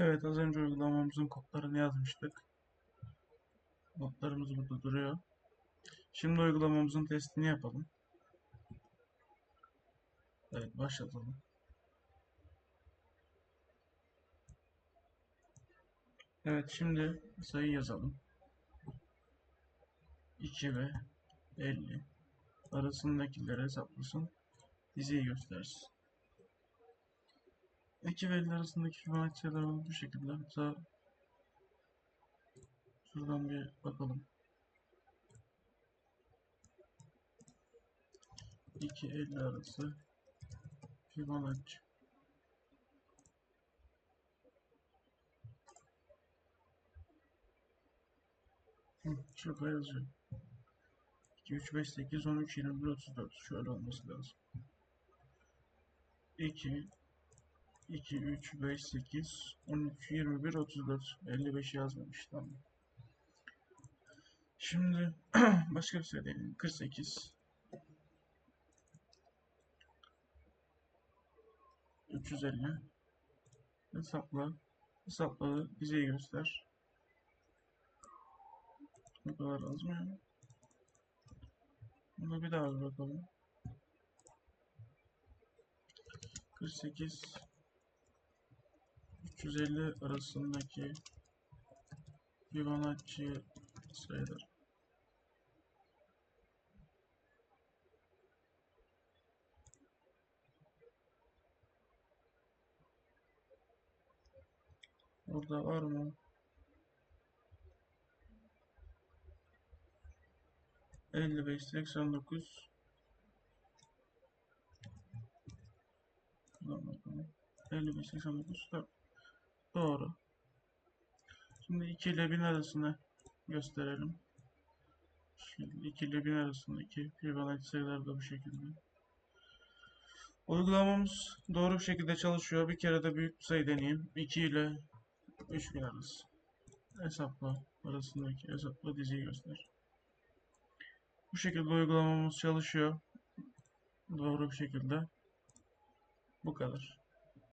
Evet az önce uygulamamızın kodlarını yazmıştık. Notlarımız burada duruyor. Şimdi uygulamamızın testini yapalım. Evet başlatalım. Evet şimdi sayı yazalım. 2 ve 50 arasındakileri hesaplasın. Diziyi göstersin. 2 ve 50 arasındaki Fibonacci sayıları bu şekilde. Hatta şuradan bir bakalım. 2 50 arası Fibonacci. Hı, şurada yazıyor. 2, 3, 5, 8, 13, 21, 34. Şöyle olması lazım. 2, 2, 3, 5, 8, 13, 21, 34. 55 yazmamış. Tamam. Şimdi başka bir şey deneyelim. 48. 350. Hesapla. Hesapladı. Bize göster. Ne kadar az mı? Bunu bir daha bir bakalım. 48 350 arasındaki Fibonacci sayıları. Burada var mı? 55 89 Buradan bakalım. 55 89 4 Doğru. Şimdi 2 ile 1000 arasını gösterelim. Şimdi 2 ile 1000 arasındaki Fibonacci sayıları da bu şekilde. Uygulamamız doğru bir şekilde çalışıyor. Bir kere de büyük bir sayı deneyeyim. 2 ile 3000 arası. Hesapla arasındaki hesapla diziyi göster. Bu şekilde uygulamamız çalışıyor. Doğru bir şekilde. Bu kadar.